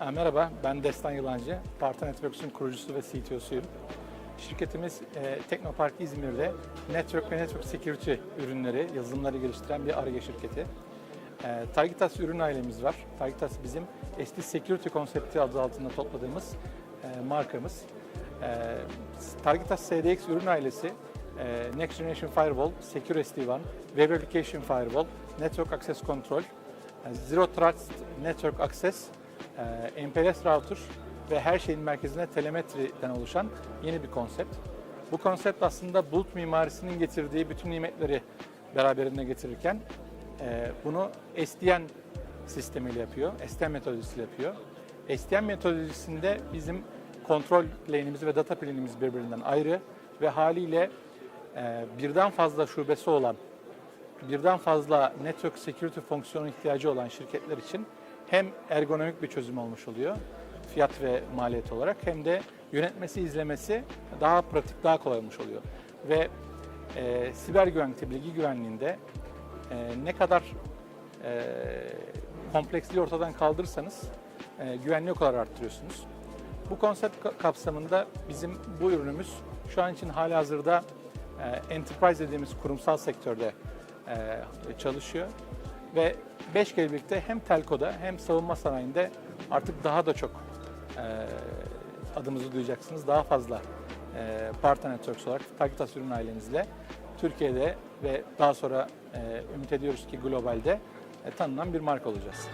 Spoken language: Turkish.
Ha, Merhaba, ben Destan Yılancı. Parta Networks'ün kurucusu ve CTO'suyum. Şirketimiz e, Teknopark İzmir'de Network ve Network Security ürünleri, yazılımları geliştiren bir ARGE şirketi. E, Targitas ürün ailemiz var. Targitas bizim SD Security konsepti adı altında topladığımız e, markamız. E, Targitas SDX ürün ailesi e, Next Generation Firewall, Secure SD-WAN, Web Application Firewall, Network Access Control, e, Zero Trust Network Access, e, MPLS router ve her şeyin merkezine telemetriden oluşan yeni bir konsept. Bu konsept aslında bulut mimarisinin getirdiği bütün nimetleri beraberinde getirirken e, bunu SDN sistemiyle yapıyor, SDN metodolojisiyle yapıyor. SDN metodolojisinde bizim kontrol plane'imiz ve data plane'imiz birbirinden ayrı ve haliyle e, birden fazla şubesi olan birden fazla network security fonksiyonu ihtiyacı olan şirketler için hem ergonomik bir çözüm olmuş oluyor fiyat ve maliyet olarak hem de yönetmesi, izlemesi daha pratik, daha kolay olmuş oluyor. Ve e, siber güvenlikte, bilgi güvenliğinde e, ne kadar e, kompleksliği ortadan kaldırırsanız e, güvenliği o kadar arttırıyorsunuz. Bu konsept ka- kapsamında bizim bu ürünümüz şu an için hali hazırda e, enterprise dediğimiz kurumsal sektörde e, çalışıyor ve 5 kere birlikte hem telkoda hem savunma sanayinde artık daha da çok e, adımızı duyacaksınız. Daha fazla e, partner networks olarak Tagitas ürün ailemizle Türkiye'de ve daha sonra e, ümit ediyoruz ki globalde e, tanınan bir marka olacağız.